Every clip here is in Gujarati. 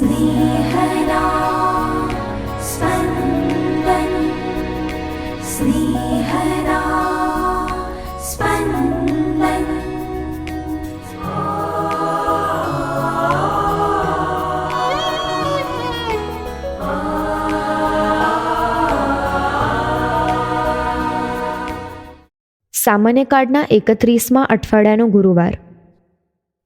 स्नेहदा स्पन्दन् स्नेहदा स्पन्दन् સામાન્ય કાર્ડના એકત્રીસમાં અઠવાડિયાનો ગુરુવાર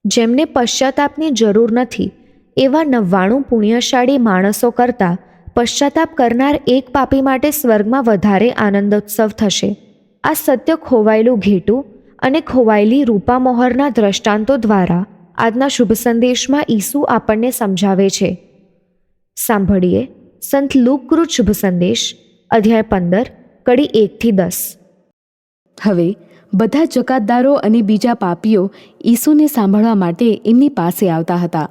જેમને પશ્ચાતાપની જરૂર નથી એવા નવ્વાણું પુણ્યશાળી માણસો કરતાં પશ્ચાતાપ કરનાર એક પાપી માટે સ્વર્ગમાં વધારે આનંદોત્સવ થશે. આ સત્ય ખોવાયેલું ઘેટું અને ખોવાયેલી રૂપામોહરના દ્રષ્ટાંતો દ્વારા આજના શુભ સંદેશમાં ઈસુ આપણને સમજાવે છે. સાંભળીએ સંત લુકકૃત શુભ સંદેશ, અધ્યાય પંદર, કડી એકથી દસ. હવે, બધા જકાતદારો અને બીજા પાપીઓ ઈસુને સાંભળવા માટે એમની પાસે આવતા હતા.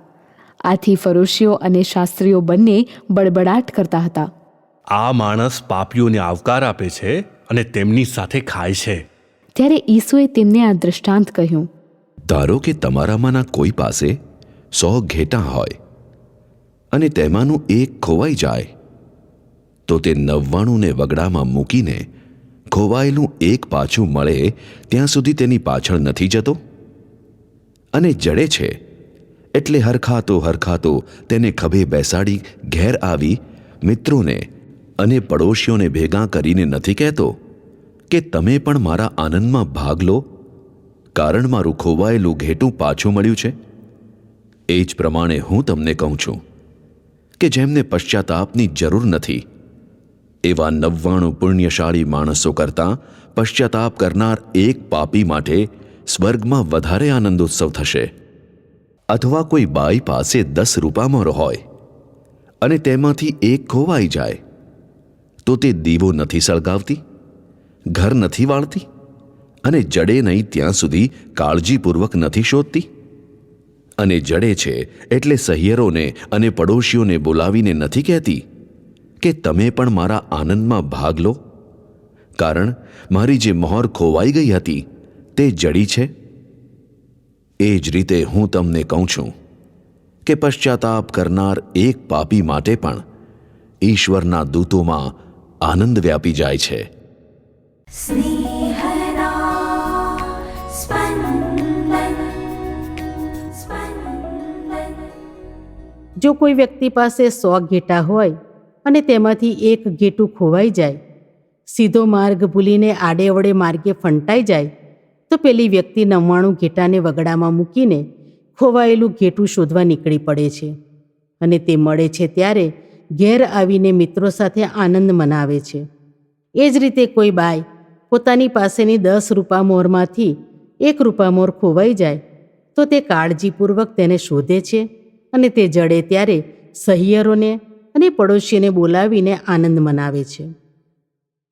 આથી ફરોશીઓ અને શાસ્ત્રીઓ બંને બડબડાટ કરતા હતા. આ માણસ પાપીઓને આવકાર આપે છે અને તેમની સાથે ખાય છે. ત્યારે ઈસુએ તેમને આ દૃષ્ટાંત કહ્યું. ધારો કે તમારામાંના કોઈ પાસે સો ઘેટાં હોય અને તેમાંનું એક ખોવાઈ જાય તો તે નવ્વાણુંને વગડામાં મૂકીને ખોવાયેલું એક પાછું મળે ત્યાં સુધી તેની પાછળ નથી જતો? અને જડે છે એટલે હરખાતો હરખાતો તેને ખભે બેસાડી ઘેર આવી મિત્રોને અને પડોશીઓને ભેગા કરીને નથી કહેતો કે તમે પણ મારા આનંદમાં ભાગ લો. કારણ મારું ખોવાયેલું ઘેટું પાછું મળ્યું છે. એ જ પ્રમાણે હું તમને કહું છું કે જેમને પશ્ચાતાપની જરૂર નથી. એવા નવ્વાણું પુણ્યશાળી માણસો કરતાં પશ્ચાતાપ કરનાર એક પાપી માટે સ્વર્ગમાં વધારે આનંદોત્સવ થશે. અથવા કોઈ બાઈ પાસે દસ રૂપામોર હોય અને તેમાંથી એક ખોવાઈ જાય, તો તે દીવો નથી સળગાવતી, ઘર નથી વાળતી અને જડે નહીં ત્યાં સુધી કાળજીપૂર્વક નથી શોધતી. અને જડે છે એટલે સહિયરોને અને પડોશીઓને બોલાવીને નથી કહેતી કે તમે પણ મારા આનંદમાં ભાગ લો, કારણ મારી જે મહોર ખોવાઈ ગઈ હતી તે જડી છે એ જ રીતે હું તમને કહું છું કે પશ્ચાતાપ કરનાર એક પાપી માટે પણ ઈશ્વરના દૂતોમાં આનંદ વ્યાપી જાય છે. જો કોઈ વ્યક્તિ પાસે સો ઘેટા હોય અને તેમાંથી એક ઘેટું ખોવાઈ જાય સીધો માર્ગ ભૂલીને આડેવડે માર્ગે ફંટાઈ જાય તો પેલી વ્યક્તિ નવ્વાણું ઘેટાને વગડામાં મૂકીને ખોવાયેલું ઘેટું શોધવા નીકળી પડે છે. અને તે મળે છે ત્યારે ઘેર આવીને મિત્રો સાથે આનંદ મનાવે છે. એ જ રીતે કોઈ બાઈ પોતાની પાસેની દસ રૂપામોરમાંથી એક રૂપામોર ખોવાઈ જાય તો તે કાળજીપૂર્વક તેને શોધે છે અને તે જડે ત્યારે સહિયરોને અને પડોશીને બોલાવીને આનંદ મનાવે છે.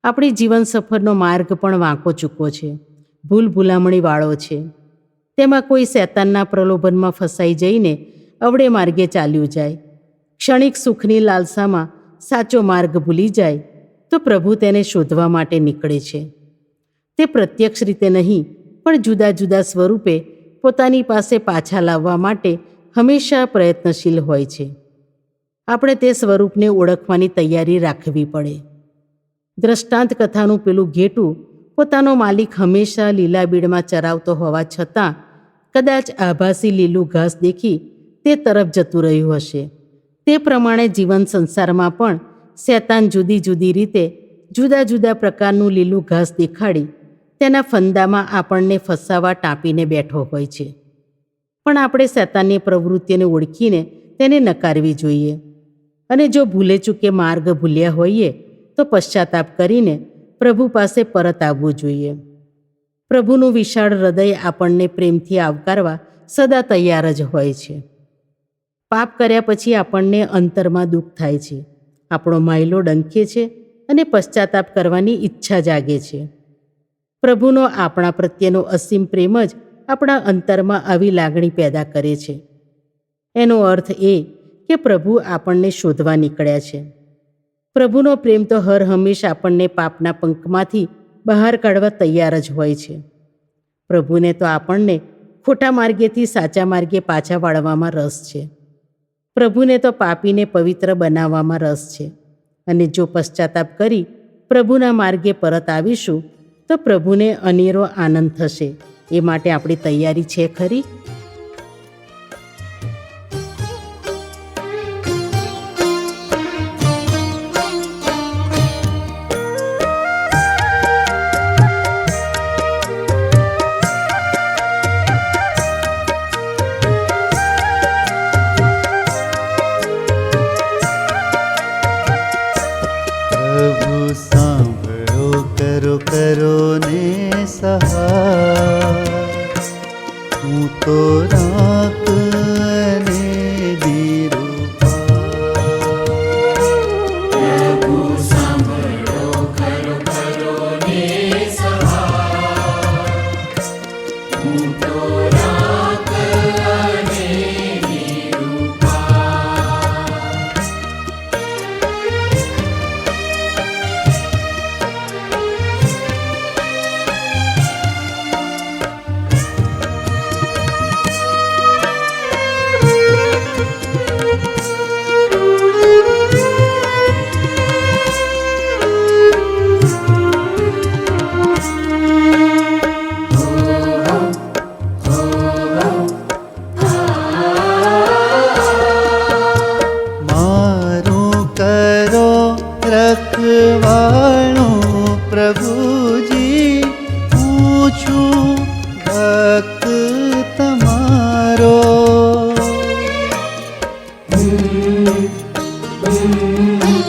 આપણી જીવન સફરનો માર્ગ પણ વાંકો ચૂકો છે. ભૂલ ભૂલામણીવાળો છે. તેમાં કોઈ શેતાનના પ્રલોભનમાં ફસાઈ જઈને અવળે માર્ગે ચાલ્યું જાય. ક્ષણિક સુખની લાલસામાં સાચો માર્ગ ભૂલી જાય તો પ્રભુ તેને શોધવા માટે નીકળે છે. તે પ્રત્યક્ષ રીતે નહીં, પણ જુદા જુદા સ્વરૂપે પોતાની પાસે પાછા લાવવા માટે હંમેશા પ્રયત્નશીલ હોય છે. આપણે તે સ્વરૂપને ઓળખવાની તૈયારી રાખવી પડે. દ્રષ્ટાંત કથાનું પેલું ઘેટું પોતાનો માલિક હંમેશા લીલા બીડમાં ચરાવતો હોવા છતાં કદાચ આભાસી લીલું ઘાસ દેખી તે તરફ જતું રહ્યું હશે. તે પ્રમાણે જીવન સંસારમાં પણ શેતાન જુદી જુદી રીતે જુદા જુદા પ્રકારનું લીલું ઘાસ દેખાડી તેના ફંદામાં આપણને ફસાવા ટાંપીને બેઠો હોય છે. પણ આપણે શેતાનની પ્રવૃત્તિને ઓળખીને તેને નકારવી જોઈએ. અને જો ભૂલે ચૂકે માર્ગ ભૂલ્યા હોઈએ તો પશ્ચાતાપ કરીને પ્રભુ પાસે પરત આવવું જોઈએ. પ્રભુનું વિશાળ હૃદય આપણને પ્રેમથી આવકારવા સદા તૈયાર જ હોય છે. પાપ કર્યા પછી આપણને અંતરમાં દુઃખ થાય છે. આપણો માયલો ડંખે છે અને પશ્ચાતાપ કરવાની ઈચ્છા જાગે છે. પ્રભુનો આપણા પ્રત્યેનો અસીમ પ્રેમ જ આપણા અંતરમાં આવી લાગણી પેદા કરે છે. એનો અર્થ એ કે પ્રભુ આપણને શોધવા નીકળ્યા છે. પ્રભુનો પ્રેમ તો હર હંમેશ આપણને પાપના પંખમાંથી બહાર કાઢવા તૈયાર જ હોય છે. પ્રભુને તો આપણને ખોટા માર્ગેથી સાચા માર્ગે પાછા વાળવામાં રસ છે. પ્રભુને તો પાપીને પવિત્ર બનાવવામાં રસ છે. અને જો પશ્ચાતાપ કરી પ્રભુના માર્ગે પરત આવીશું, તો પ્રભુને અનેરો આનંદ થશે. એ માટે આપણી તૈયારી છે ખરી? તમ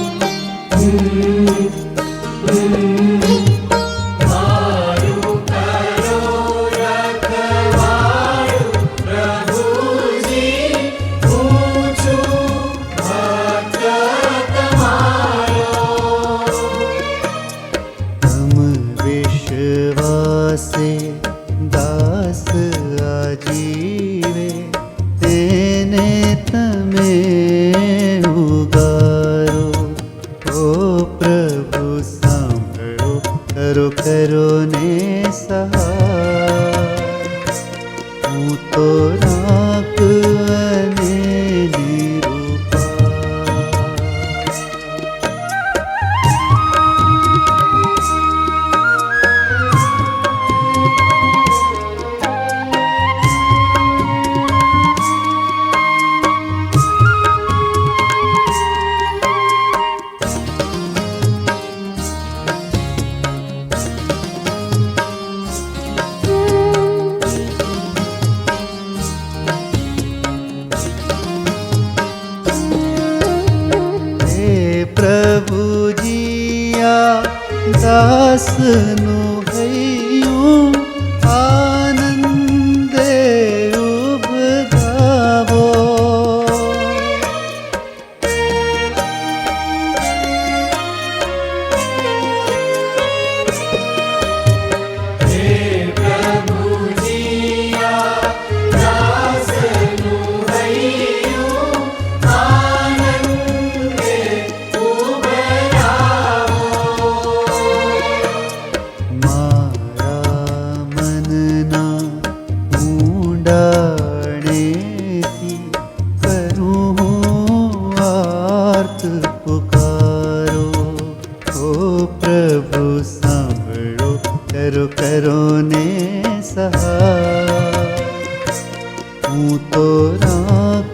પ્રભુ સાંભળો કરો કરો ને સહા હું તો રાખ